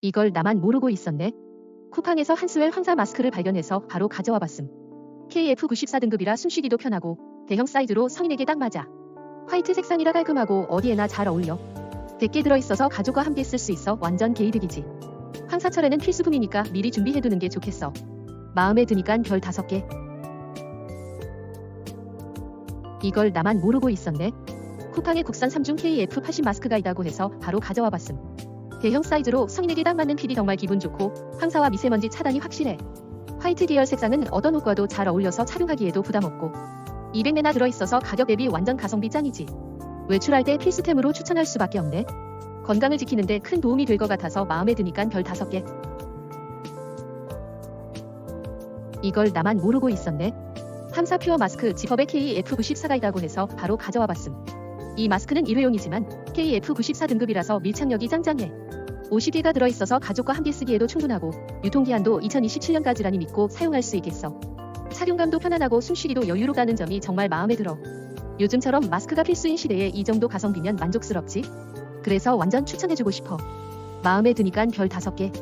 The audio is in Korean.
이걸 나만 모르고 있었네. 쿠팡에서 한스웰 황사 마스크를 발견해서 바로 가져와 봤음. KF94 등급이라 숨쉬기도 편하고 대형 사이즈로 성인에게 딱 맞아. 화이트 색상이라 깔끔하고 어디에나 잘 어울려. 100개 들어있어서 가족과 함께 쓸 수 있어 완전 개이득이지. 황사철에는 필수품이니까 미리 준비해두는 게 좋겠어. 마음에 드니깐 별 5개. 이걸 나만 모르고 있었네. 쿠팡에 국산 3중 KF80 마스크가 있다고 해서 바로 가져와 봤음. 대형 사이즈로 성인에게 딱 맞는 핏이 정말 기분 좋고 황사와 미세먼지 차단이 확실해. 화이트 계열 색상은 어떤 옷과도 잘 어울려서 착용하기에도 부담 없고 200매나 들어있어서 가격 대비 완전 가성비 짱이지. 외출할 때 필수템으로 추천할 수밖에 없네. 건강을 지키는데 큰 도움이 될 것 같아서 마음에 드니깐 별 5개. 이걸 나만 모르고 있었네. 함사 퓨어 마스크 지퍼백 KF94가 있다고 해서 바로 가져와 봤음. 이 마스크는 일회용이지만 KF94 등급이라서 밀착력이 짱짱해. 50개가 들어있어서 가족과 함께 쓰기에도 충분하고 유통기한도 2027년까지라니 믿고 사용할 수 있겠어. 착용감도 편안하고 숨쉬기도 여유롭다는 점이 정말 마음에 들어. 요즘처럼 마스크가 필수인 시대에 이 정도 가성비면 만족스럽지? 그래서 완전 추천해주고 싶어. 마음에 드니깐 별 5개.